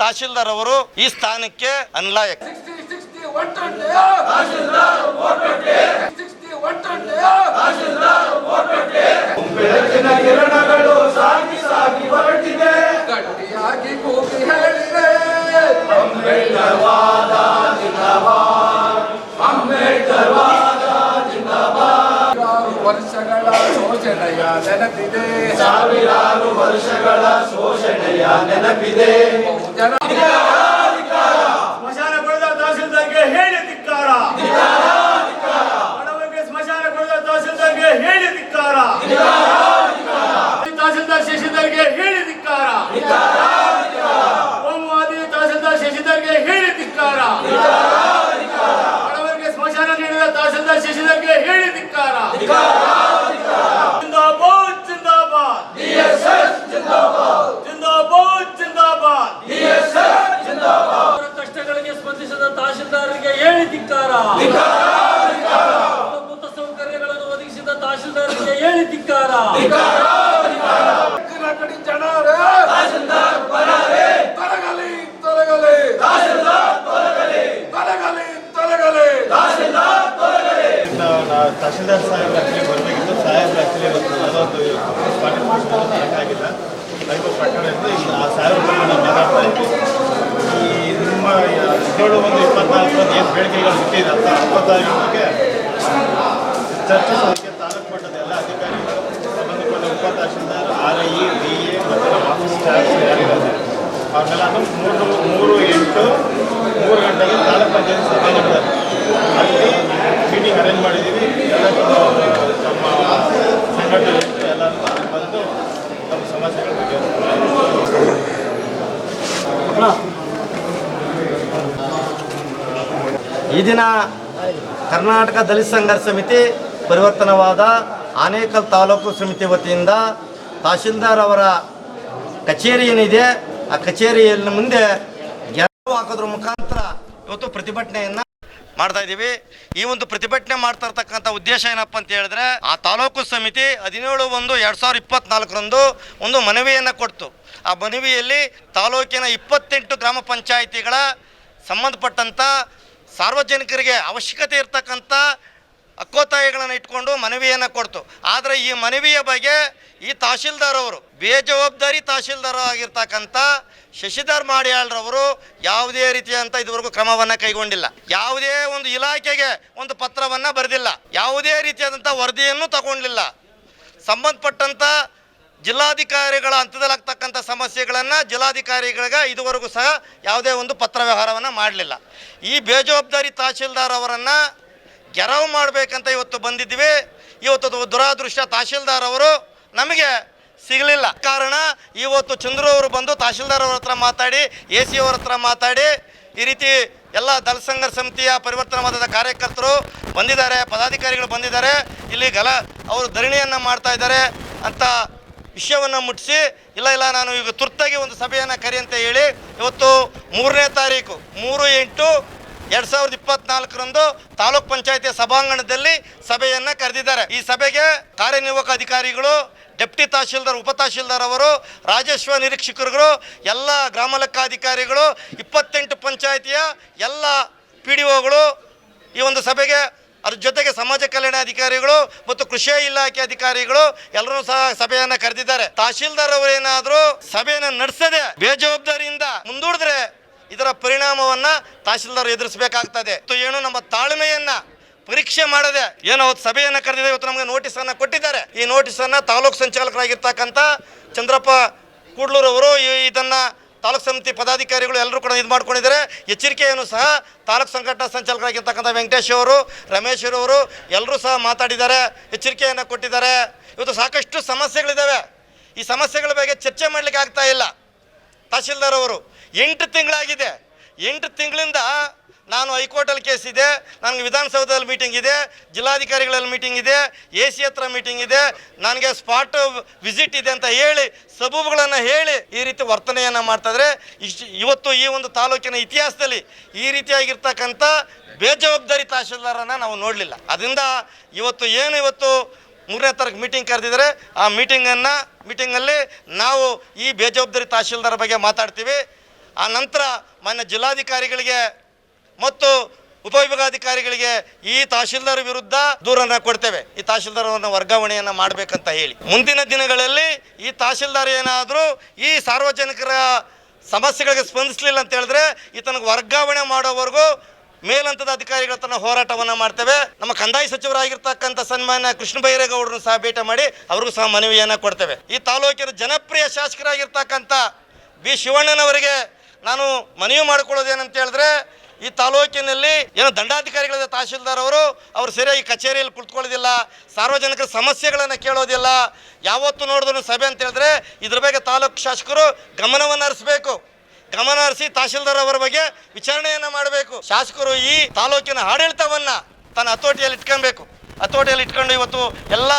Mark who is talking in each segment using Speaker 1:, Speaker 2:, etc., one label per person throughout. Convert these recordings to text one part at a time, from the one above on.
Speaker 1: ತಹಶೀಲ್ದಾರ್ ಅವರು ಈ ಸ್ಥಾನಕ್ಕೆ ಅನ್ಲಾಯಕ.
Speaker 2: ವರ್ಷಗಳ ಯೋಜನೆಯ ನೆನಪಿದೆ.
Speaker 3: ಸಾವಿರಾರು ವರ್ಷ ನೆನಪಿದೆ
Speaker 4: ತಹಶೀಲ್ದಾರ್ ಸಾಹೇಬ್ರ ಆಕ್ಚುಲಿ ಬರಬೇಕಿತ್ತು ಸಾಹೇಬ್ರ ಆಕ್ಚುಲಿ ಇವತ್ತು ಅದೊಂದು ಪಾರ್ಟಿಸಿಪೇಷನ್ ಮಾಡೋಕ್ಕಾಗಿಲ್ಲ ದೈವ ಪ್ರಕರಣದಿಂದ ಇಲ್ಲಿ ಆ ಸಾವಿರ ನಾನು ಮಾತಾಡ್ತಾ ಇದ್ದೀನಿ ಈ ನಿಮ್ಮ ಹದಿನೇಳು ಒಂದು ಇಪ್ಪತ್ನಾಲ್ಕು ಏನು ಬೇಡಿಕೆಗಳು ಹುಟ್ಟಿದೆ ಅಂತ ಇಪ್ಪತ್ತಾರು ಚರ್ಚಿಸೋದಕ್ಕೆ ತಾಲೂಕು ಮಟ್ಟದ ಎಲ್ಲ ಅಧಿಕಾರಿಗಳು ಸಂಬಂಧಪಟ್ಟ ಉಪ tahsildar R I D A ಮತ್ತು ನಮ್ಮ ಆಫೀಸ್ ಸ್ಟಾಫ್ ಯಾರಿದ್ದಾರೆ ಅವ್ರನ್ನೆಲ್ಲ ಮೂರು ಮೂರು ಎಂಟು, ಮೂರು ಗಂಟೆಗೆ ತಾಲೂಕು ಪಂಚಾಯತ್ ಸಭೆ ನಡೆದಿದೆ ಅಲ್ಲಿ ಮೀಟಿಂಗ್ ಅರೇಂಜ್ ಮಾಡಿದ್ದೀವಿ ಎಲ್ಲ ನಮ್ಮ ಸಂಘಟನೆ ಎಲ್ಲರೂ ಅಲ್ಲಿ ಬಂದು ನಮ್ಮ ಸಮಸ್ಯೆಗಳ ಬಗ್ಗೆ
Speaker 1: ಈ ದಿನ ಕರ್ನಾಟಕ ದಲಿತ ಸಂಘರ್ಷ ಸಮಿತಿ ಪರಿವರ್ತನವಾದ ಆನೇಕಲ್ ತಾಲೂಕು ಸಮಿತಿ ವತಿಯಿಂದ ತಹಶೀಲ್ದಾರ್ ಅವರ ಕಚೇರಿ ಏನಿದೆ, ಆ ಕಚೇರಿಯಲ್ಲಿ ಮುಂದೆ ಗೆಲುವು ಹಾಕೋದ್ರ ಮುಖಾಂತರ ಇವತ್ತು ಪ್ರತಿಭಟನೆಯನ್ನ ಮಾಡ್ತಾ ಇದ್ದೀವಿ ಈ ಒಂದು ಪ್ರತಿಭಟನೆ ಮಾಡ್ತಾ ಇರ್ತಕ್ಕಂಥ ಉದ್ದೇಶ ಏನಪ್ಪ ಅಂತ ಹೇಳಿದ್ರೆ, ಆ ತಾಲೂಕು ಸಮಿತಿ ಹದಿನೇಳು ಒಂದು ಎರಡು ಸಾವಿರದ ಇಪ್ಪತ್ನಾಲ್ಕರಂದು ಒಂದು ಮನವಿಯನ್ನು ಕೊಡ್ತು. ಆ ಮನವಿಯಲ್ಲಿ ತಾಲೂಕಿನ ಇಪ್ಪತ್ತೆಂಟು ಗ್ರಾಮ ಪಂಚಾಯಿತಿಗಳ ಸಂಬಂಧಪಟ್ಟಂಥ ಸಾರ್ವಜನಿಕರಿಗೆ ಅವಶ್ಯಕತೆ ಇರ್ತಕ್ಕಂಥ ಹಕ್ಕೋತ್ತಾಯಗಳನ್ನು ಇಟ್ಕೊಂಡು ಮನವಿಯನ್ನು ಕೊಡ್ತು. ಆದರೆ ಈ ಮನವಿಯ ಬಗ್ಗೆ ಈ ತಹಶೀಲ್ದಾರ್ ಅವರು, ಬೇಜವಾಬ್ದಾರಿ ತಹಶೀಲ್ದಾರ್ ಆಗಿರ್ತಕ್ಕಂಥ ಶಶಿಧರ್ ಮಾಡಿಯಾಳ್ರವರು ಯಾವುದೇ ರೀತಿಯಂಥ ಇದುವರೆಗೂ ಕ್ರಮವನ್ನು ಕೈಗೊಂಡಿಲ್ಲ. ಯಾವುದೇ ಒಂದು ಇಲಾಖೆಗೆ ಒಂದು ಪತ್ರವನ್ನು ಬರೆದಿಲ್ಲ. ಯಾವುದೇ ರೀತಿಯಾದಂಥ ವರದಿಯನ್ನು ತಗೊಂಡಿಲ್ಲ. ಸಂಬಂಧಪಟ್ಟಂಥ ಜಿಲ್ಲಾಧಿಕಾರಿಗಳ ಹಂತದಲ್ಲಾಗ್ತಕ್ಕಂಥ ಸಮಸ್ಯೆಗಳನ್ನು ಜಿಲ್ಲಾಧಿಕಾರಿಗಳಿಗೆ ಇದುವರೆಗೂ ಸಹ ಯಾವುದೇ ಒಂದು ಪತ್ರ ವ್ಯವಹಾರವನ್ನು ಮಾಡಲಿಲ್ಲ. ಈ ಬೇಜವಾಬ್ದಾರಿ ತಹಶೀಲ್ದಾರ್ ಅವರನ್ನು ಗೆರವು ಮಾಡಬೇಕಂತ ಇವತ್ತು ಬಂದಿದ್ವಿ ಇವತ್ತು ದುರಾದೃಷ್ಟ ತಹಶೀಲ್ದಾರ್ ಅವರು ನಮಗೆ ಸಿಗಲಿಲ್ಲ. ಕಾರಣ ಇವತ್ತು ಚಂದ್ರು ಅವರು ಬಂದು ತಹಶೀಲ್ದಾರ್ ಅವ್ರ ಹತ್ರ ಮಾತಾಡಿ, ಎ ಸಿ ಅವ್ರ ಹತ್ರ ಮಾತಾಡಿ, ಈ ರೀತಿ ಎಲ್ಲ ದಲ್ ಸಂಘರ್ಷ ಸಮಿತಿಯ ಪರಿವರ್ತನವಾದ ಕಾರ್ಯಕರ್ತರು ಬಂದಿದ್ದಾರೆ, ಪದಾಧಿಕಾರಿಗಳು ಬಂದಿದ್ದಾರೆ. ಇಲ್ಲಿ ಗಲ, ಅವರು ಧರಣಿಯನ್ನು ಮಾಡ್ತಾ ಇದ್ದಾರೆ ಅಂತ ವಿಷಯವನ್ನು ಮುಟ್ಟಿಸಿ ಇಲ್ಲ ಇಲ್ಲ, ನಾನು ಈಗ ತುರ್ತಾಗಿ ಒಂದು ಸಭೆಯನ್ನು ಕರಿ ಅಂತ ಹೇಳಿ ಇವತ್ತು ಮೂರನೇ ತಾರೀಕು, ಮೂರು ಎಂಟು ಎರಡು ಸಾವಿರದ ಇಪ್ಪತ್ನಾಲ್ಕರಂದು ತಾಲೂಕ್ ಪಂಚಾಯತಿ ಸಭಾಂಗಣದಲ್ಲಿ ಸಭೆಯನ್ನು ಕರೆದಿದ್ದಾರೆ. ಈ ಸಭೆಗೆ ಕಾರ್ಯನಿರ್ವಾಹಕ ಅಧಿಕಾರಿಗಳು, ಡೆಪ್ಟಿ ತಹಶೀಲ್ದಾರ್, ಉಪ ತಹಶೀಲ್ದಾರ್ ಅವರು ರಾಜಸ್ವ ನಿರೀಕ್ಷಕರುಗಳು, ಎಲ್ಲ ಗ್ರಾಮ ಲೆಕ್ಕಾಧಿಕಾರಿಗಳು, ಇಪ್ಪತ್ತೆಂಟು ಪಂಚಾಯತಿಯ ಎಲ್ಲ ಪಿ ಡಿ ಒಗಳು ಈ ಒಂದು ಸಭೆಗೆ ಅದ್ರ ಜೊತೆಗೆ ಸಮಾಜ ಕಲ್ಯಾಣ ಅಧಿಕಾರಿಗಳು ಮತ್ತು ಕೃಷಿ ಇಲಾಖೆ ಅಧಿಕಾರಿಗಳು ಎಲ್ಲರೂ ಸಹ ಸಭೆಯನ್ನ ಕರೆದಿದ್ದಾರೆ. ತಹಶೀಲ್ದಾರ್ ಅವರೇನಾದ್ರೂ ಸಭೆಯನ್ನು ನಡೆಸದೆ ಬೇಜವಾಬ್ದಾರಿಯಿಂದ ಮುಂದೂಡಿದ್ರೆ ಇದರ ಪರಿಣಾಮವನ್ನ ತಹಶೀಲ್ದಾರ್ ಎದುರಿಸಬೇಕಾಗ್ತದೆ. ಏನು ನಮ್ಮ ತಾಳ್ಮೆಯನ್ನ ಪರೀಕ್ಷೆ ಮಾಡದೆ ಏನೋ ಅವತ್ತು ಸಭೆಯನ್ನ ಕರೆದಿದೆ, ಇವತ್ತು ನಮಗೆ ನೋಟಿಸ್ ಅನ್ನ ಕೊಟ್ಟಿದ್ದಾರೆ. ಈ ನೋಟಿಸ್ ಅನ್ನ ತಾಲೂಕು ಸಂಚಾಲಕರಾಗಿರ್ತಕ್ಕಂಥ ಚಂದ್ರಪ್ಪ ಕೂಡ್ಲೂರ್ ಅವರು ಈ- ಇದನ್ನ ತಾಲೂಕು ಸಮಿತಿ ಪದಾಧಿಕಾರಿಗಳು ಎಲ್ಲರೂ ಕೂಡ ಇದು ಮಾಡ್ಕೊಂಡಿದ್ದಾರೆ. ಎಚ್ಚರಿಕೆಯನ್ನು ಸಹ ತಾಲೂಕು ಸಂಘಟನಾ ಸಂಚಾಲಕರಾಗಿರ್ತಕ್ಕಂಥ ವೆಂಕಟೇಶ್ ಅವರು, ರಮೇಶ್ ಅವರು ಎಲ್ಲರೂ ಸಹ ಮಾತಾಡಿದ್ದಾರೆ, ಎಚ್ಚರಿಕೆಯನ್ನು ಕೊಟ್ಟಿದ್ದಾರೆ. ಇವತ್ತು ಸಾಕಷ್ಟು ಸಮಸ್ಯೆಗಳಿದ್ದಾವೆ ಈ ಸಮಸ್ಯೆಗಳ ಬಗ್ಗೆ ಚರ್ಚೆ ಮಾಡಲಿಕ್ಕೆ ಆಗ್ತಾ ಇಲ್ಲ. ತಹಶೀಲ್ದಾರ್ ಅವರು, ಎಂಟು ತಿಂಗಳಾಗಿದೆ. ಎಂಟು ತಿಂಗಳಿಂದ ನಾನು ಹೈಕೋರ್ಟಲ್ಲಿ ಕೇಸ್ ಇದೆ, ನನಗೆ ವಿಧಾನಸೌಧದಲ್ಲಿ ಮೀಟಿಂಗ್ ಇದೆ, ಜಿಲ್ಲಾಧಿಕಾರಿಗಳಲ್ಲಿ ಮೀಟಿಂಗ್ ಇದೆ ಎ ಸಿ ಹತ್ರ ಮೀಟಿಂಗ್ ಇದೆ, ನನಗೆ ಸ್ಪಾಟ್ ವಿಸಿಟ್ ಇದೆ ಅಂತ ಹೇಳಿ, ಸಬೂಬುಗಳನ್ನು ಹೇಳಿ ಈ ರೀತಿ ವರ್ತನೆಯನ್ನು ಮಾಡ್ತಾಯಿದ್ರೆ ಇಷ್ಟು ಇವತ್ತು ಈ ಒಂದು ತಾಲೂಕಿನ ಇತಿಹಾಸದಲ್ಲಿ ಈ ರೀತಿಯಾಗಿರ್ತಕ್ಕಂಥ ಬೇಜವಾಬ್ದಾರಿ ತಹಶೀಲ್ದಾರನ್ನು ನಾವು ನೋಡಲಿಲ್ಲ. ಅದರಿಂದ ಇವತ್ತು ಏನು ಇವತ್ತು ಮೂರನೇ ತಾರೀಕು ಮೀಟಿಂಗ್ ಕರೆದಿದ್ದಾರೆ ಆ ಮೀಟಿಂಗನ್ನು ಮೀಟಿಂಗಲ್ಲಿ ನಾವು ಈ ಬೇಜವಾಬ್ದಾರಿ ತಹಶೀಲ್ದಾರ ಬಗ್ಗೆ ಮಾತಾಡ್ತೀವಿ. ಆ ನಂತರ ಮಾನ್ಯ ಜಿಲ್ಲಾಧಿಕಾರಿಗಳಿಗೆ ಮತ್ತು ಉಪವಿಭಾಗಾಧಿಕಾರಿಗಳಿಗೆ ಈ ತಹಶೀಲ್ದಾರ್ ವಿರುದ್ಧ ದೂರನ್ನ ಕೊಡ್ತೇವೆ. ಈ ತಹಶೀಲ್ದಾರವನ್ನು ವರ್ಗಾವಣೆಯನ್ನು ಮಾಡಬೇಕಂತ ಹೇಳಿ. ಮುಂದಿನ ದಿನಗಳಲ್ಲಿ ಈ ತಹಶೀಲ್ದಾರ್ ಏನಾದರೂ ಈ ಸಾರ್ವಜನಿಕರ ಸಮಸ್ಯೆಗಳಿಗೆ ಸ್ಪಂದಿಸಲಿಲ್ಲ ಅಂತ ಹೇಳಿದ್ರೆ ಈತನಿಗೆ ವರ್ಗಾವಣೆ ಮಾಡೋವರೆಗೂ ಮೇಲಂತದ ಅಧಿಕಾರಿಗಳ ತನ್ನ ಹೋರಾಟವನ್ನು ಮಾಡ್ತೇವೆ. ನಮ್ಮ ಕಂದಾಯ ಸಚಿವರಾಗಿರ್ತಕ್ಕಂಥ ಸನ್ಮಾನ್ಯ ಕೃಷ್ಣ ಬೈರೇಗೌಡರನ್ನು ಸಹ ಭೇಟಿ ಮಾಡಿ ಅವ್ರಿಗೂ ಸಹ ಮನವಿಯನ್ನು ಕೊಡ್ತೇವೆ. ಈ ತಾಲೂಕಿನ ಜನಪ್ರಿಯ ಶಾಸಕರಾಗಿರ್ತಕ್ಕಂಥ ಬಿ ಶಿವಣ್ಣನವರಿಗೆ ನಾನು ಮನವಿ ಮಾಡಿಕೊಳ್ಳೋದೇನಂತ ಹೇಳಿದ್ರೆ ಈ ತಾಲೂಕಿನಲ್ಲಿ ಏನೋ ದಂಡಾಧಿಕಾರಿಗಳಿದೆ ತಹಶೀಲ್ದಾರ್ ಅವರು ಅವರು ಸರಿಯಾಗಿ ಕಚೇರಿಯಲ್ಲಿ ಕುಳಿತುಕೊಳ್ಳೋದಿಲ್ಲ, ಸಾರ್ವಜನಿಕರ ಸಮಸ್ಯೆಗಳನ್ನು ಕೇಳೋದಿಲ್ಲ. ಯಾವತ್ತು ನೋಡಿದ್ರು ಸಭೆ ಅಂತ ಹೇಳಿದ್ರೆ ಇದ್ರ ಬಗ್ಗೆ ತಾಲೂಕು ಶಾಸಕರು ಗಮನವನ್ನು ಹರಿಸಬೇಕು. ಗಮನ ಹರಿಸಿ ತಹಶೀಲ್ದಾರ್ ಅವರ ಬಗ್ಗೆ ವಿಚಾರಣೆಯನ್ನು ಮಾಡಬೇಕು. ಶಾಸಕರು ಈ ತಾಲೂಕಿನ ಆಡಳಿತವನ್ನು ತನ್ನ ಹತೋಟಿಯಲ್ಲಿ ಇಟ್ಕೊಬೇಕು ಹತೋಟಿಯಲ್ಲಿ ಇಟ್ಕೊಂಡು ಇವತ್ತು ಎಲ್ಲ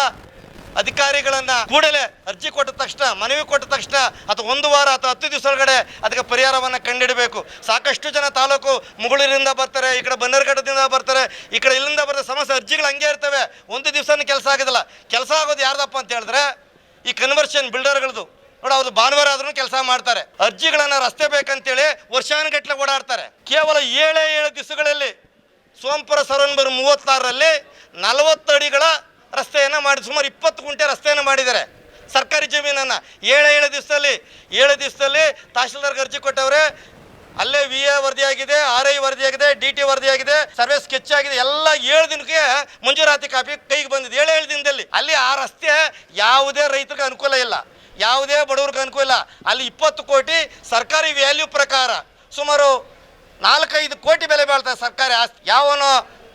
Speaker 1: ಅಧಿಕಾರಿಗಳನ್ನ ಕೂಡಲೇ ಅರ್ಜಿ ಕೊಟ್ಟ ತಕ್ಷಣ, ಮನವಿ ಕೊಟ್ಟ ತಕ್ಷಣ ಅಥವಾ ಒಂದು ವಾರ ಅಥವಾ ಹತ್ತು ದಿವಸ ಒಳಗಡೆ ಅದಕ್ಕೆ ಪರಿಹಾರವನ್ನು ಕಂಡಿಡಬೇಕು. ಸಾಕಷ್ಟು ಜನ ತಾಲೂಕು ಮುಗಳೂರಿಂದ ಬರ್ತಾರೆ, ಈ ಕಡೆ ಬನ್ನರ್ಘಟ್ಟದಿಂದ ಬರ್ತಾರೆ, ಈ ಕಡೆ ಇಲ್ಲಿಂದ ಬರ್ತಾರೆ ಸಮಸ್ಯೆ ಅರ್ಜಿಗಳು ಹಂಗೆ ಇರ್ತವೆ. ಒಂದು ದಿವಸನೂ ಕೆಲಸ ಆಗೋದಿಲ್ಲ. ಕೆಲಸ ಆಗೋದು ಯಾರ್ದಪ್ಪ ಅಂತ ಹೇಳಿದ್ರೆ ಈ ಕನ್ವರ್ಷನ್ ಬಿಲ್ಡರ್ಗಳದು ನೋಡ, ಅವ್ರು ಭಾನುವಾರ ಆದ್ರೂ ಕೆಲಸ ಮಾಡ್ತಾರೆ. ಅರ್ಜಿಗಳನ್ನ ರಸ್ತೆ ಬೇಕಂತೇಳಿ ವರ್ಷಾನುಗಟ್ಟಲೆ ಓಡಾಡ್ತಾರೆ. ಕೇವಲ ಏಳೇ ಏಳು ದಿವಸಗಳಲ್ಲಿ ಸೋಂಪುರ ಸರೋನ್ಬರ್ ಮೂವತ್ತಾರರಲ್ಲಿ ನಲವತ್ತು ಅಡಿಗಳ ರಸ್ತೆಯನ್ನು ಮಾಡಿ ಸುಮಾರು ಇಪ್ಪತ್ತು ಗುಂಟೆ ರಸ್ತೆಯನ್ನು ಮಾಡಿದ್ದಾರೆ. ಸರ್ಕಾರಿ ಜಮೀನನ್ನು ಏಳು ಏಳು ದಿವಸದಲ್ಲಿ ಏಳು ದಿವಸದಲ್ಲಿ ತಹಶೀಲ್ದಾರ್ಗೆ ಅರ್ಜಿ ಕೊಟ್ಟವ್ರೆ. ಅಲ್ಲೇ ವಿ ಎ ವರದಿಯಾಗಿದೆ ಆರ್ ಐ ವರದಿಯಾಗಿದೆ ಡಿ ಟಿ ವರದಿಯಾಗಿದೆ, ಸರ್ವೆ ಸ್ಕೆಚ್ ಆಗಿದೆ, ಎಲ್ಲ ಏಳು ದಿನಕ್ಕೆ ಮಂಜೂರಾತಿ ಕಾಪಿ ಕೈಗೆ ಬಂದಿದೆ. ಏಳು ಏಳು ದಿನದಲ್ಲಿ ಅಲ್ಲಿ ಆ ರಸ್ತೆ ಯಾವುದೇ ರೈತರಿಗೆ ಅನುಕೂಲ ಇಲ್ಲ. ಯಾವುದೇ ಬಡವ್ರಿಗೆ ಅನುಕೂಲ ಇಲ್ಲ. ಅಲ್ಲಿ ಇಪ್ಪತ್ತು ಕೋಟಿ ಸರ್ಕಾರಿ ವ್ಯಾಲ್ಯೂ ಪ್ರಕಾರ ಸುಮಾರು ನಾಲ್ಕೈದು ಕೋಟಿ ಬೆಲೆ ಬಾಳ್ತಾರೆ ಸರ್ಕಾರಿ ಆಸ್ತಿ. ಯಾವನೋ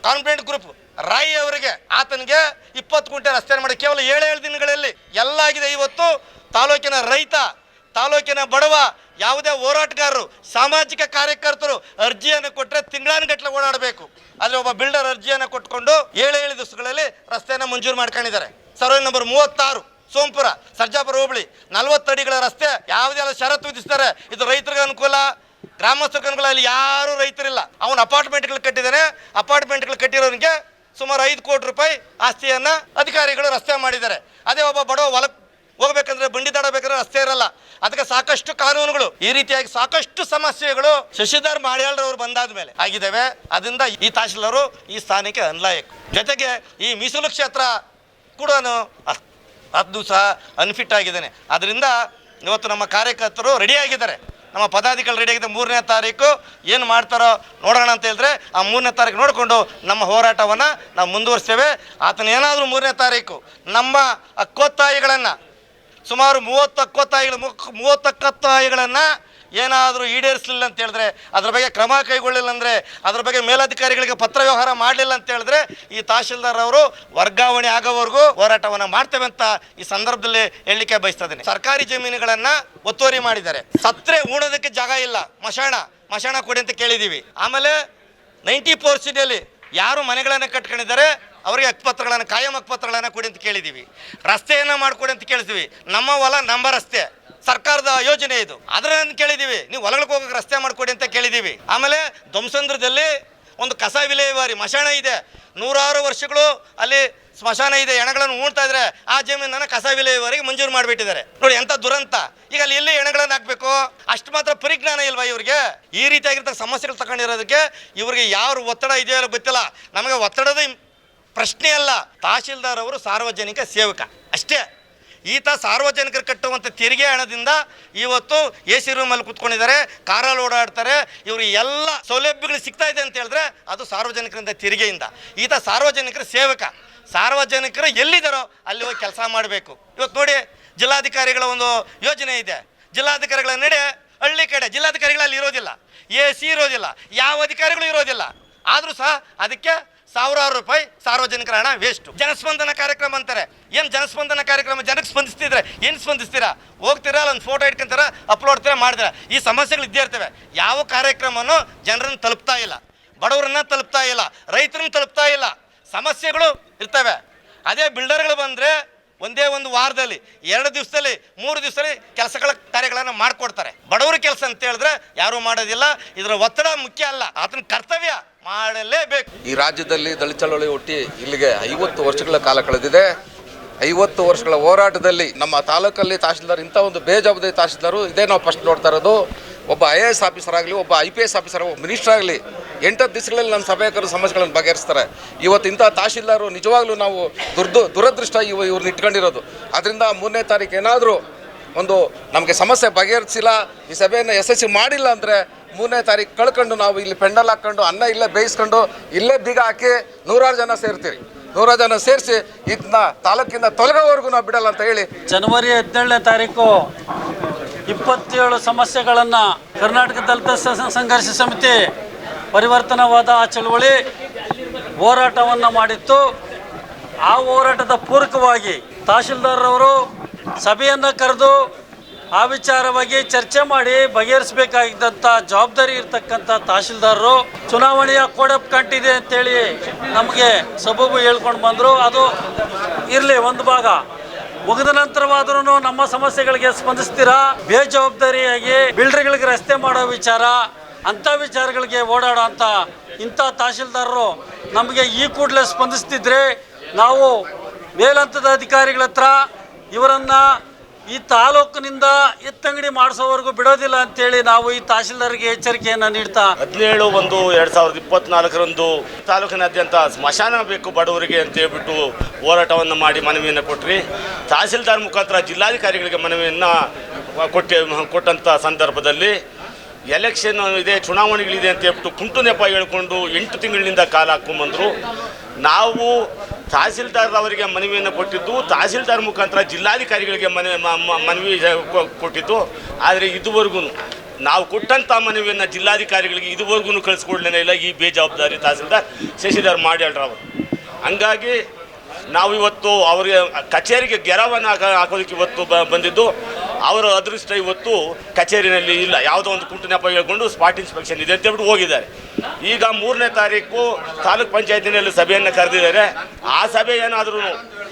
Speaker 1: ಕಾನ್ಫಿಡೆಂಟ್ ಗ್ರೂಪ್ ರಾಯಿ ಅವರಿಗೆ, ಆತನಿಗೆ ಇಪ್ಪತ್ತು ಗುಂಟೆ ರಸ್ತೆ ಮಾಡಿ. ಕೇವಲ ಏಳು ಏಳು ದಿನಗಳಲ್ಲಿ ಎಲ್ಲ ಆಗಿದೆ. ಇವತ್ತು ತಾಲೂಕಿನ ರೈತ, ತಾಲೂಕಿನ ಬಡವ, ಯಾವುದೇ ಹೋರಾಟಗಾರರು, ಸಾಮಾಜಿಕ ಕಾರ್ಯಕರ್ತರು ಅರ್ಜಿಯನ್ನು ಕೊಟ್ಟರೆ ತಿಂಗಳಾನುಗಟ್ಟಲೆ ಓಡಾಡಬೇಕು. ಆದರೆ ಒಬ್ಬ ಬಿಲ್ಡರ್ ಅರ್ಜಿಯನ್ನು ಕೊಟ್ಕೊಂಡು ಏಳು ಏಳು ದಿವಸಗಳಲ್ಲಿ ರಸ್ತೆಯನ್ನು ಮಂಜೂರು ಮಾಡ್ಕೊಂಡಿದ್ದಾರೆ. ಸರ್ವೆ ನಂಬರ್ ಮೂವತ್ತಾರು, ಸೋಂಪುರ, ಸರ್ಜಾಪುರ ಹೋಬಳಿ, ನಲವತ್ತು ಅಡಿಗಳ ರಸ್ತೆ ಯಾವುದೆಲ್ಲ ಷರತ್ತು ವಿಧಿಸ್ತಾರೆ. ಇದು ರೈತರಿಗೆ ಅನುಕೂಲ, ಗ್ರಾಮಸ್ಥರಿಗೆ ಅನುಕೂಲ. ಅಲ್ಲಿ ಯಾರೂ ರೈತರಿಲ್ಲ. ಅವನು ಅಪಾರ್ಟ್ಮೆಂಟ್ಗಳು ಕಟ್ಟಿದ್ದಾನೆ. ಅಪಾರ್ಟ್ಮೆಂಟ್ಗಳು ಕಟ್ಟಿರೋನಿಗೆ ಸುಮಾರು ಐದು ಕೋಟಿ ರೂಪಾಯಿ ಆಸ್ತಿಯನ್ನು ಅಧಿಕಾರಿಗಳು ರಸ್ತೆ ಮಾಡಿದ್ದಾರೆ. ಅದೇ ಒಬ್ಬ ಬಡವ ಹೊಲ ಹೋಗ್ಬೇಕಂದ್ರೆ ಬಂಡಿ ದಾಡಬೇಕಂದ್ರೆ ರಸ್ತೆ ಇರಲ್ಲ. ಅದಕ್ಕೆ ಸಾಕಷ್ಟು ಕಾನೂನುಗಳು, ಈ ರೀತಿಯಾಗಿ ಸಾಕಷ್ಟು ಸಮಸ್ಯೆಗಳು ಶಶಿಧರ್ ಮಾಳ್ಯಾಳ್ರವ್ರು ಬಂದಾದ ಮೇಲೆ ಆಗಿದ್ದಾವೆ. ಅದರಿಂದ ಈ ತಹಶೀಲ್ದಾರು ಈ ಸ್ಥಾನಕ್ಕೆ ಅನ್ಲಾಯಕ್. ಜೊತೆಗೆ ಈ ಮೀಸಲು ಕ್ಷೇತ್ರ ಕೂಡ ಹತ್ತು ಸಹ ಅನ್ಫಿಟ್ ಆಗಿದ್ದಾನೆ. ಅದರಿಂದ ಇವತ್ತು ನಮ್ಮ ಕಾರ್ಯಕರ್ತರು ರೆಡಿಯಾಗಿದ್ದಾರೆ ನಮ್ಮ ಪದಾಧಿಕಾರಿ ರೆಡಿ ಆಗಿದೆ ಮೂರನೇ ತಾರೀಕು ಏನು ಮಾಡ್ತಾರೋ ನೋಡೋಣ ಅಂತ ಹೇಳಿದ್ರೆ ಆ ಮೂರನೇ ತಾರೀಕು ನೋಡಿಕೊಂಡು ನಮ್ಮ ಹೋರಾಟವನ್ನು ನಾವು ಮುಂದುವರಿಸ್ತೇವೆ. ಆತನ ಏನಾದರೂ ಮೂರನೇ ತಾರೀಕು, ನಮ್ಮ ಅಕ್ಕೋತ್ತಾಯಿಗಳನ್ನು, ಸುಮಾರು ಮೂವತ್ತು ತಾಯಿಗಳ ಮುಕ್ ಮೂವತ್ತು ಹಕ್ಕೊತ್ತಾಯಿಗಳನ್ನು ಏನಾದರೂ ಈಡೇರಿಸಲಿಲ್ಲ ಅಂತ ಹೇಳಿದ್ರೆ ಅದ್ರ ಬಗ್ಗೆ ಕ್ರಮ ಕೈಗೊಳ್ಳಿಲ್ಲ ಅಂದರೆ ಅದ್ರ ಬಗ್ಗೆ ಮೇಲಧಿಕಾರಿಗಳಿಗೆ ಪತ್ರ ವ್ಯವಹಾರ ಮಾಡಲಿಲ್ಲ ಅಂತ ಹೇಳಿದ್ರೆ ಈ ತಹಶೀಲ್ದಾರ್ ಅವರು ವರ್ಗಾವಣೆ ಆಗೋವರೆಗೂ ಹೋರಾಟವನ್ನು ಮಾಡ್ತೇವೆ ಅಂತ ಈ ಸಂದರ್ಭದಲ್ಲಿ ಹೇಳಲಿಕ್ಕೆ ಬಯಸ್ತಾ ಸರ್ಕಾರಿ ಜಮೀನುಗಳನ್ನು ಒತ್ತುವರಿ ಮಾಡಿದ್ದಾರೆ. ಸತ್ರೆ ಉಣೋದಕ್ಕೆ ಜಾಗ ಇಲ್ಲ. ಮಶಾಣ ಮಶಾಣ ಕೊಡಿ ಅಂತ ಕೇಳಿದ್ದೀವಿ ಆಮೇಲೆ ನೈಂಟಿ ಫೋರ್ ಸಿಟಿಯಲ್ಲಿ ಯಾರು ಮನೆಗಳನ್ನು ಕಟ್ಕೊಂಡಿದ್ದಾರೆ ಅವರಿಗೆ ಹಕ್ಕುಪತ್ರಗಳನ್ನು ಕಾಯಂ ಹಕ್ಕುಪತ್ರಗಳನ್ನು ಕೊಡಿ ಅಂತ ಕೇಳಿದ್ದೀವಿ ರಸ್ತೆಯನ್ನು ಮಾಡಿಕೊಡಿ ಅಂತ ಕೇಳ್ತೀವಿ ನಮ್ಮ ಹೊಲ ನಮ್ಮ ರಸ್ತೆ ಸರ್ಕಾರದ ಯೋಜನೆ ಇದು. ಅದನ್ನ ಕೇಳಿದ್ದೀವಿ ನೀವು ಹೊಲಗಳಿಗೆ ಹೋಗಕ್ಕೆ ರಸ್ತೆ ಮಾಡಿಕೊಡಿ ಅಂತ ಕೇಳಿದ್ದೀವಿ ಆಮೇಲೆ ಧ್ವಂಸಂದ್ರದಲ್ಲಿ ಒಂದು ಕಸ ವಿಲೇವಾರಿ, ಮಶಾಣ ಇದೆ. ನೂರಾರು ವರ್ಷಗಳು ಅಲ್ಲಿ ಸ್ಮಶಾನ ಇದೆ, ಎಣಗಳನ್ನು ಉಣ್ತಾ ಇದ್ರೆ ಆ ಜಮೀನನ್ನು ಕಸ ವಿಲೇವಾರಿಗೆ ಮಂಜೂರು ಮಾಡಿಬಿಟ್ಟಿದ್ದಾರೆ. ನೋಡಿ ಎಂಥ ದುರಂತ. ಈಗ ಅಲ್ಲಿ ಎಲ್ಲಿ ಹೆಣಗಳನ್ನು ಹಾಕಬೇಕು? ಅಷ್ಟು ಮಾತ್ರ ಪರಿಜ್ಞಾನ ಇಲ್ವಾ ಇವರಿಗೆ? ಈ ರೀತಿಯಾಗಿರ್ತಕ್ಕ ಸಮಸ್ಯೆಗಳು ತಗೊಂಡಿರೋದಕ್ಕೆ ಇವರಿಗೆ ಯಾರು ಒತ್ತಡ ಇದೆಯೋ ಗೊತ್ತಿಲ್ಲ. ನಮಗೆ ಒತ್ತಡದ ಪ್ರಶ್ನೆ ಅಲ್ಲ. ತಹಶೀಲ್ದಾರ್ ಅವರು ಸಾರ್ವಜನಿಕ ಸೇವಕ. ಅಷ್ಟೇ. ಈತ ಸಾರ್ವಜನಿಕರು ಕಟ್ಟುವಂಥ ತೆರಿಗೆ ಹಣದಿಂದ ಇವತ್ತು ಎ ಸಿ ರೂಮಲ್ಲಿ ಕುತ್ಕೊಂಡಿದ್ದಾರೆ ಕಾರಲ್ಲಿ ಓಡಾಡ್ತಾರೆ, ಇವರು ಎಲ್ಲ ಸೌಲಭ್ಯಗಳು ಸಿಗ್ತಾ ಇದೆ ಅಂತ ಹೇಳಿದ್ರೆ ಅದು ಸಾರ್ವಜನಿಕರಿಂದ ತೆರಿಗೆಯಿಂದ. ಈತ ಸಾರ್ವಜನಿಕರ ಸೇವಕ. ಸಾರ್ವಜನಿಕರು ಎಲ್ಲಿದ್ದಾರೋ ಅಲ್ಲಿ ಹೋಗಿ ಕೆಲಸ ಮಾಡಬೇಕು. ಇವತ್ತು ನೋಡಿ, ಜಿಲ್ಲಾಧಿಕಾರಿಗಳ ಒಂದು ಯೋಜನೆ ಇದೆ. ಜಿಲ್ಲಾಧಿಕಾರಿಗಳ ನಡೆ ಹಳ್ಳಿ ಕಡೆ. ಜಿಲ್ಲಾಧಿಕಾರಿಗಳು ಅಲ್ಲಿ ಇರೋದಿಲ್ಲ. ಎ ಸಿ ಇರೋದಿಲ್ಲ. ಯಾವ ಅಧಿಕಾರಿಗಳು ಇರೋದಿಲ್ಲ. ಆದರೂ ಸಹ ಅದಕ್ಕೆ ಸಾವಿರಾರು ರೂಪಾಯಿ ಸಾರ್ವಜನಿಕರ ಹಣ ವೇಸ್ಟ್ ಜನಸ್ಪಂದನ ಕಾರ್ಯಕ್ರಮ ಅಂತಾರೆ. ಏನು ಜನಸ್ಪಂದನ ಕಾರ್ಯಕ್ರಮ ಜನಕ್ಕೆ ಸ್ಪಂದಿಸ್ತಿದ್ರೆ ಏನು ಸ್ಪಂದಿಸ್ತೀರಾ? ಹೋಗ್ತೀರಾ ಅಲ್ಲೊಂದು ಫೋಟೋ ಇಟ್ಕೊಂತಾರ ಅಪ್ಲೋಡ್ ತರ ಮಾಡಿದ್ರೆ ಈ ಸಮಸ್ಯೆಗಳು ಇದ್ದೇ ಇರ್ತವೆ. ಯಾವ ಕಾರ್ಯಕ್ರಮನೂ ಜನರನ್ನು ತಲುಪ್ತಾ ಇಲ್ಲ. ಬಡವರನ್ನ ತಲುಪ್ತಾ ಇಲ್ಲ. ರೈತರನ್ನ ತಲುಪ್ತಾ ಇಲ್ಲ. ಸಮಸ್ಯೆಗಳು ಇರ್ತವೆ. ಅದೇ ಬಿಲ್ಡರ್ಗಳು ಬಂದರೆ ಒಂದೇ ಒಂದು ವಾರದಲ್ಲಿ, ಎರಡು ದಿವಸದಲ್ಲಿ, ಮೂರು ದಿವಸದಲ್ಲಿ ಕೆಲಸಗಳ ಕಾರ್ಯಗಳನ್ನು ಮಾಡಿಕೊಡ್ತಾರೆ. ಬಡವರ ಕೆಲಸ ಅಂತ ಹೇಳಿದ್ರೆ ಯಾರೂ ಮಾಡೋದಿಲ್ಲ. ಇದರ ಒತ್ತಡ ಮುಖ್ಯ ಅಲ್ಲ. ಆತನ ಕರ್ತವ್ಯ. ಮಾಡಲೇಬೇಕು.
Speaker 5: ಈ ರಾಜ್ಯದಲ್ಲಿ ದಲಿತ ಚಳವಳಿ ಹುಟ್ಟಿ ಇಲ್ಲಿಗೆ ಐವತ್ತು ವರ್ಷಗಳ ಕಾಲ ಕಳೆದಿದೆ. ಐವತ್ತು ವರ್ಷಗಳ ಹೋರಾಟದಲ್ಲಿ ನಮ್ಮ ತಾಲೂಕಲ್ಲಿ ತಹಶೀಲ್ದಾರ್ ಇಂಥ ಒಂದು ಬೇಜವಾಬ್ದಾರಿ ತಹಶೀಲ್ದಾರು ಇದೇ ನಾವು ಫಸ್ಟ್ ನೋಡ್ತಾ ಇರೋದು. ಒಬ್ಬ ಐ ಎ ಎಸ್ ಆಫೀಸರ್ ಆಗಲಿ, ಒಬ್ಬ ಐ ಪಿ ಎಸ್ ಆಫೀಸರ್, ಒಬ್ಬ ಮಿನಿಸ್ಟರ್ ಆಗಲಿ, ಎಂಟತ್ತು ದಿವಸಗಳಲ್ಲಿ ನಮ್ಮ ಸಭೆಯಕರು ಸಮಸ್ಯೆಗಳನ್ನು ಬಗೆಹರಿಸ್ತಾರೆ. ಇವತ್ತು ಇಂಥ ತಹಶೀಲ್ದಾರು ನಿಜವಾಗ್ಲೂ ನಾವು ದುರ್ದು, ದುರದೃಷ್ಟ ಇವ ಇವ್ರನ್ನ ಇಟ್ಕೊಂಡಿರೋದು. ಅದರಿಂದ ಮೂರನೇ ತಾರೀಕು ಏನಾದರೂ ಒಂದು ನಮಗೆ ಸಮಸ್ಯೆ ಬಗೆಹರಿಸಿಲ್ಲ, ಈ ಸಭೆಯನ್ನು ಯಶಸ್ವಿ ಮಾಡಿಲ್ಲ ಅಂದರೆ ಮೂರನೇ ತಾರೀಕು ಕಳ್ಕೊಂಡು ನಾವು ಇಲ್ಲಿ ಪೆಂಡಲ್ ಹಾಕ್ಕೊಂಡು ಅನ್ನ ಇಲ್ಲೇ ಬೇಯಿಸ್ಕೊಂಡು ಇಲ್ಲೇ ಬೀಗ ಹಾಕಿ ನೂರಾರು ಜನ ಸೇರ್ತೀವಿ ನೂರಾರು ಜನ ಸೇರಿಸಿ ಇದನ್ನ ತಾಲೂಕಿಂದ ತೊಲಗವರೆಗೂ ನಾವು ಬಿಡಲ್ಲ ಅಂತ ಹೇಳಿ.
Speaker 6: ಜನವರಿ ಹದಿನೇಳನೇ ತಾರೀಕು ಇಪ್ಪತ್ತೇಳು ಸಮಸ್ಯೆಗಳನ್ನು ಕರ್ನಾಟಕ ದಲಿತ ಸಂಘರ್ಷ ಸಮಿತಿ ಪರಿವರ್ತನವಾದ ಆ ಚಳುವಳಿ ಹೋರಾಟವನ್ನು ಮಾಡಿತ್ತು. ಆ ಹೋರಾಟದ ಪೂರಕವಾಗಿ ತಹಶೀಲ್ದಾರ್ರವರು ಸಭೆಯನ್ನು ಕರೆದು ಆ ವಿಚಾರವಾಗಿ ಚರ್ಚೆ ಮಾಡಿ ಬಗೆಹರಿಸಬೇಕಾಗಿದ್ದಂಥ ಜವಾಬ್ದಾರಿ ಇರ್ತಕ್ಕಂಥ ತಹಶೀಲ್ದಾರರು, ಚುನಾವಣೆಯ ಕೋಡಪ್ ಕಂಟಿದೆ ಅಂತೇಳಿ ನಮಗೆ ಸಬೂಬು ಹೇಳ್ಕೊಂಡು ಬಂದರು. ಅದು ಇರಲಿ, ಒಂದು ಭಾಗ. ಮುಗಿದ ನಂತರವಾದ್ರೂ ನಮ್ಮ ಸಮಸ್ಯೆಗಳಿಗೆ ಸ್ಪಂದಿಸ್ತೀರಾ? ಬೇಜವಾಬ್ದಾರಿಯಾಗಿ ಬಿಲ್ಡರ್ಗಳಿಗೆ ರಸ್ತೆ ಮಾಡೋ ವಿಚಾರ, ಅಂಥ ವಿಚಾರಗಳಿಗೆ ಓಡಾಡೋ ಅಂತ ಇಂಥ ತಹಶೀಲ್ದಾರರು ನಮಗೆ ಈ ಕೂಡಲೇ ಸ್ಪಂದಿಸ್ತಿದ್ರೆ ನಾವು ಮೇಲಂತದ ಅಧಿಕಾರಿಗಳ ಹತ್ರ ಇವರನ್ನು ಈ ತಾಲೂಕಿನಿಂದ ಎತ್ತಂಗಡಿ ಮಾಡಿಸೋವರೆಗೂ ಬಿಡೋದಿಲ್ಲ ಅಂತೇಳಿ ನಾವು ಈ ತಹಶೀಲ್ದಾರ್ಗೆ ಎಚ್ಚರಿಕೆಯನ್ನು ನೀಡ್ತಾ
Speaker 7: ಹದಿನೇಳು ಒಂದು ಎರಡು ಸಾವಿರದ ಇಪ್ಪತ್ನಾಲ್ಕರಂದು ತಾಲೂಕಿನಾದ್ಯಂತ ಸ್ಮಶಾನ ಬೇಕು ಬಡವರಿಗೆ ಅಂತ ಹೇಳ್ಬಿಟ್ಟು ಹೋರಾಟವನ್ನು ಮಾಡಿ ಮನವಿಯನ್ನು ಕೊಟ್ರಿ. ತಹಶೀಲ್ದಾರ್ ಮುಖಾಂತರ ಜಿಲ್ಲಾಧಿಕಾರಿಗಳಿಗೆ ಮನವಿಯನ್ನು ಕೊಟ್ಟೆ ಕೊಟ್ಟಂಥ ಸಂದರ್ಭದಲ್ಲಿ ಎಲೆಕ್ಷನ್ ಇದೆ, ಚುನಾವಣೆಗಳಿದೆ ಅಂತ ಹೇಳ್ಬಿಟ್ಟು ಕುಂಟು ನೆಪ ಹೇಳ್ಕೊಂಡು ಎಂಟು ತಿಂಗಳಿನಿಂದ ಕಾಲ ಹಾಕ್ಕೊಂಬಂದರು. ನಾವು ತಹಸೀಲ್ದಾರ್ ಅವರಿಗೆ ಮನವಿಯನ್ನು ಕೊಟ್ಟಿದ್ದು, ತಹಸೀಲ್ದಾರ್ ಮುಖಾಂತರ ಜಿಲ್ಲಾಧಿಕಾರಿಗಳಿಗೆ ಮನವಿ ಮನವಿ ಕೊಟ್ಟಿದ್ದು. ಆದರೆ ಇದುವರೆಗೂ ನಾವು ಕೊಟ್ಟಂಥ ಮನವಿಯನ್ನು ಜಿಲ್ಲಾಧಿಕಾರಿಗಳಿಗೆ ಇದುವರೆಗೂ ಕಳಿಸ್ಕೊಡ್ಲೇ ಇಲ್ಲ. ಈ ಬೇಜವಾಬ್ದಾರಿ ತಹಸೀಲ್ದಾರ್ ಶಶಿಧರ್ ಮಾಡ್ಯಾಳ್ರವರು ಹಂಗಾಗಿ ನಾವು ಇವತ್ತು ಅವರಿಗೆ ಕಚೇರಿಗೆ ಗೆರವನ್ನು ಹಾಕೋದಕ್ಕೆ ಇವತ್ತು ಬಂದಿದ್ದು. ಅವರ ಅದೃಷ್ಟ ಇವತ್ತು ಕಚೇರಿನಲ್ಲಿ ಇಲ್ಲ. ಯಾವುದೋ ಒಂದು ಕುಂಟು ನೆಪ ಹೇಳ್ಕೊಂಡು ಸ್ಪಾಟ್ ಇನ್ಸ್ಪೆಕ್ಷನ್ ಇದೆ ಅಂತ ಹೇಳ್ಬಿಟ್ಟು ಹೋಗಿದ್ದಾರೆ. ಈಗ ಮೂರನೇ ತಾರೀಕು ತಾಲೂಕ್ ಪಂಚಾಯತಿನಲ್ಲಿ ಸಭೆಯನ್ನು ಕರೆದಿದ್ದಾರೆ. ಆ ಸಭೆ ಏನಾದರೂ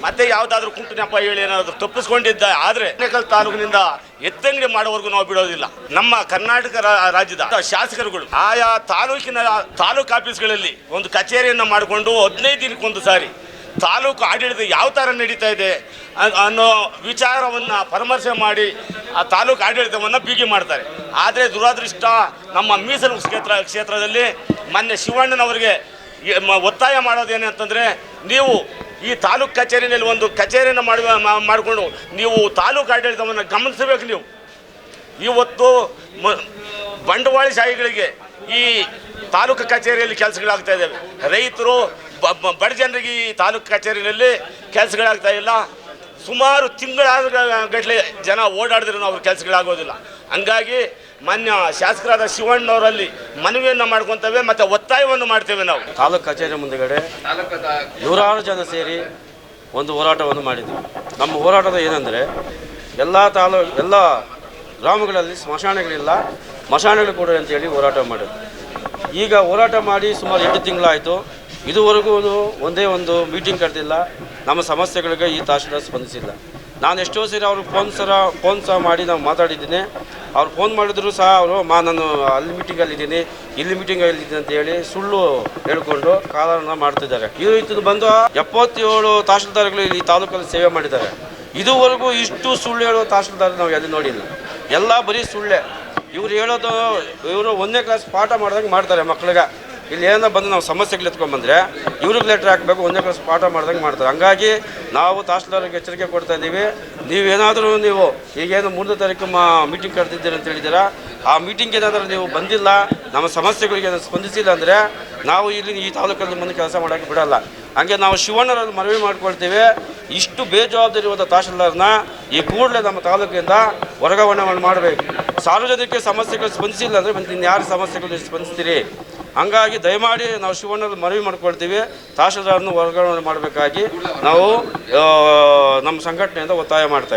Speaker 7: ಮತ್ತೆ ಯಾವುದಾದ್ರೂ ಕುಂಟು ನೆಪ ಹೇಳಿ ಏನಾದರೂ ತಪ್ಪಿಸ್ಕೊಂಡಿದ್ದ ಆದರೆ ಆನೇಕಲ್ ತಾಲೂಕಿನಿಂದ ಎತ್ತಂಗಡಿ ಮಾಡೋವರೆಗೂ ನಾವು ಬಿಡೋದಿಲ್ಲ. ನಮ್ಮ ಕರ್ನಾಟಕ ರಾಜ್ಯದ ಶಾಸಕರುಗಳು ಆಯಾ ತಾಲೂಕಿನ, ತಾಲೂಕು ಆಫೀಸ್ಗಳಲ್ಲಿ ಒಂದು ಕಚೇರಿಯನ್ನು ಮಾಡಿಕೊಂಡು ಹದಿನೈದು ದಿನಕ್ಕೊಂದು ಸಾರಿ ತಾಲೂಕು ಆಡಳಿತ ಯಾವ ಥರ ನಡೀತಾ ಇದೆ ಅನ್ನೋ ವಿಚಾರವನ್ನು ಪರಾಮರ್ಶೆ ಮಾಡಿ ಆ ತಾಲೂಕು ಆಡಳಿತವನ್ನು ಬೀಗಿ ಮಾಡ್ತಾರೆ. ಆದರೆ ದುರಾದೃಷ್ಟ ನಮ್ಮ ಮೀಸಲು ಕ್ಷೇತ್ರ, ಕ್ಷೇತ್ರದಲ್ಲಿ ಮೊನ್ನೆ ಶಿವಣ್ಣನವರಿಗೆ ಒತ್ತಾಯ ಮಾಡೋದೇನೆ ಅಂತಂದರೆ ನೀವು ಈ ತಾಲೂಕು ಕಚೇರಿನಲ್ಲಿ ಒಂದು ಕಚೇರಿಯನ್ನು ಮಾಡುವ ಮಾಡಿಕೊಂಡು ನೀವು ತಾಲೂಕು ಆಡಳಿತವನ್ನು ಗಮನಿಸಬೇಕು ನೀವು. ಇವತ್ತು ಮ ಬಂಡವಾಳಶಾಹಿಗಳಿಗೆ ಈ ತಾಲೂಕು ಕಚೇರಿಯಲ್ಲಿ ಕೆಲಸಗಳಾಗ್ತಾ ಇದ್ದಾವೆ. ರೈತರು ಬಡ ಜನರಿಗೆ ಈ ತಾಲೂಕು ಕಚೇರಿಯಲ್ಲಿ ಕೆಲಸಗಳಾಗ್ತಾ ಇಲ್ಲ. ಸುಮಾರು ತಿಂಗಳಾದ ಗಟ್ಟಲೆ ಜನ ಓಡಾಡಿದ್ರು ಅವ್ರ ಕೆಲಸಗಳಾಗೋದಿಲ್ಲ. ಹಂಗಾಗಿ ಮಾನ್ಯ ಶಾಸಕರಾದ ಶಿವಣ್ಣವರಲ್ಲಿ ಮನವಿಯನ್ನು ಮಾಡ್ಕೊತೇವೆ ಮತ್ತು ಒತ್ತಾಯವನ್ನು ಮಾಡ್ತೇವೆ ನಾವು.
Speaker 8: ತಾಲೂಕು ಕಚೇರಿ ಮುಂದೆಗಡೆ ನೂರಾರು ಜನ ಸೇರಿ ಒಂದು ಹೋರಾಟವನ್ನು ಮಾಡಿದ್ವಿ. ನಮ್ಮ ಹೋರಾಟದ ಏನಂದರೆ ಎಲ್ಲ ತಾಲೂ ಎಲ್ಲ ಗ್ರಾಮಗಳಲ್ಲಿ ಸ್ಮಶಾನಗಳಿಲ್ಲ. ಸ್ಮಶಾನಗಳು ಕೊಡಿ ಅಂತೇಳಿ ಹೋರಾಟ ಮಾಡಿದ್ವಿ. ಈಗ ಹೋರಾಟ ಮಾಡಿ ಸುಮಾರು ಎಂಟು ತಿಂಗಳಾಯಿತು. ಇದುವರೆಗೂ ಒಂದೇ ಒಂದು ಮೀಟಿಂಗ್ ಕರೆದಿಲ್ಲ ನಮ್ಮ ಸಮಸ್ಯೆಗಳಿಗೆ ಈ ತಹಶೀಲ್ದಾರ್ ಸ್ಪಂದಿಸಿಲ್ಲ. ನಾನು ಎಷ್ಟೋ ಸರಿ ಅವ್ರಿಗೆ ಫೋನ್ ಸರ ಫೋನ್ ಸಹ ಮಾಡಿ ನಾವು ಮಾತಾಡಿದ್ದೀನಿ. ಅವ್ರು ಫೋನ್ ಮಾಡಿದ್ರು ಸಹ ಅವರು, ಮಾ, ನಾನು ಅಲ್ಲಿ ಮೀಟಿಂಗಲ್ಲಿದ್ದೀನಿ ಇಲ್ಲಿ ಮೀಟಿಂಗಲ್ಲಿದ್ದೀನಿ ಅಂತ ಹೇಳಿ ಸುಳ್ಳು ಹೇಳ್ಕೊಂಡು ಕಾಲನ ಮಾಡ್ತಿದ್ದಾರೆ. ಇದು ಇದು ಬಂದು ಎಪ್ಪತ್ತೇಳು ತಹಶೀಲ್ದಾರ್ಗಳು ಇಲ್ಲಿ ತಾಲೂಕಲ್ಲಿ ಸೇವೆ ಮಾಡಿದ್ದಾರೆ. ಇದುವರೆಗೂ ಇಷ್ಟು ಸುಳ್ಳು ಹೇಳೋ ತಹಶೀಲ್ದಾರ್ ನಾವು ಎಲ್ಲಿ ನೋಡಿಲ್ಲ. ಎಲ್ಲ ಬರೀ ಸುಳ್ಳೆ. ಇವ್ರು ಹೇಳೋದು, ಇವರು ಒಂದನೇ ಕ್ಲಾಸ್ ಪಾಠ ಮಾಡ್ದಂಗೆ ಮಾಡ್ತಾರೆ ಮಕ್ಳಿಗೆ ಇಲ್ಲಿ ಏನೋ ಬಂದು ನಾವು ಸಮಸ್ಯೆಗಳು ಎತ್ಕೊಂಡ್ಬಂದ್ರೆ ಇವ್ರಿಗೆ ಲೆಟ್ರ್ ಹಾಕಬೇಕು, ಒಂದೇ ಕ್ಲಾಸ್ ಪಾಠ ಮಾಡ್ದಂಗೆ ಮಾಡ್ತಾರೆ. ಹಂಗಾಗಿ ನಾವು ತಹಸೀಲ್ದಾರ್ಗೆ ಎಚ್ಚರಿಕೆ ಕೊಡ್ತಾ ಇದ್ದೀವಿ. ನೀವೇನಾದರೂ ನೀವು ಈಗೇನು ಮೂರನೇ ತಾರೀಕು ಮಾ ಮೀಟಿಂಗ್ ಕರೆದಿದ್ದೀರಿ ಅಂತ ಹೇಳಿದ್ದೀರಾ? ಆ ಮೀಟಿಂಗ್ ಏನಾದರೂ ನೀವು ಬಂದಿಲ್ಲ, ನಮ್ಮ ಸಮಸ್ಯೆಗಳಿಗೆ ಸ್ಪಂದಿಸಿಲ್ಲ ಅಂದರೆ ನಾವು ಇಲ್ಲಿ ಈ ತಾಲೂಕಲ್ಲಿ ಮುಂದೆ ಕೆಲಸ ಮಾಡೋಕ್ಕೆ ಬಿಡಲ್ಲ. ಹಂಗೆ ನಾವು ಶಿವಣ್ಣರಲ್ಲಿ ಮನವಿ ಮಾಡ್ಕೊಳ್ತೀವಿ. ಇಷ್ಟು ಬೇಜವಾಬ್ದಾರಿವಾದ ತಹಶೀಲ್ದಾರ್ನ ಈ ಕೂಡಲೇ ನಮ್ಮ ತಾಲೂಕಿಂದ ವರ್ಗಾವಣೆ ಮಾಡಬೇಕು. ಸಾರ್ವಜನಿಕ ಸಮಸ್ಯೆಗಳು ಸ್ಪಂದಿಸಿಲ್ಲ ಅಂದರೆ ಮತ್ತೆ ಯಾರು ಸಮಸ್ಯೆಗಳು ಸ್ಪಂದಿಸ್ತೀರಿ? ಹಂಗಾಗಿ ದಯಮಾಡಿ ನಾವು ಶಿವಣ್ಣರಲ್ಲಿ ಮನವಿ ಮಾಡ್ಕೊಳ್ತೀವಿ. ತಹಶೀಲ್ದಾರ್ನ ವರ್ಗಾವಣೆ ಮಾಡಬೇಕಾಗಿ ನಾವು ನಮ್ಮ ಸಂಘಟನೆಯಿಂದ ಒತ್ತಾಯ ಮಾಡ್ತಾ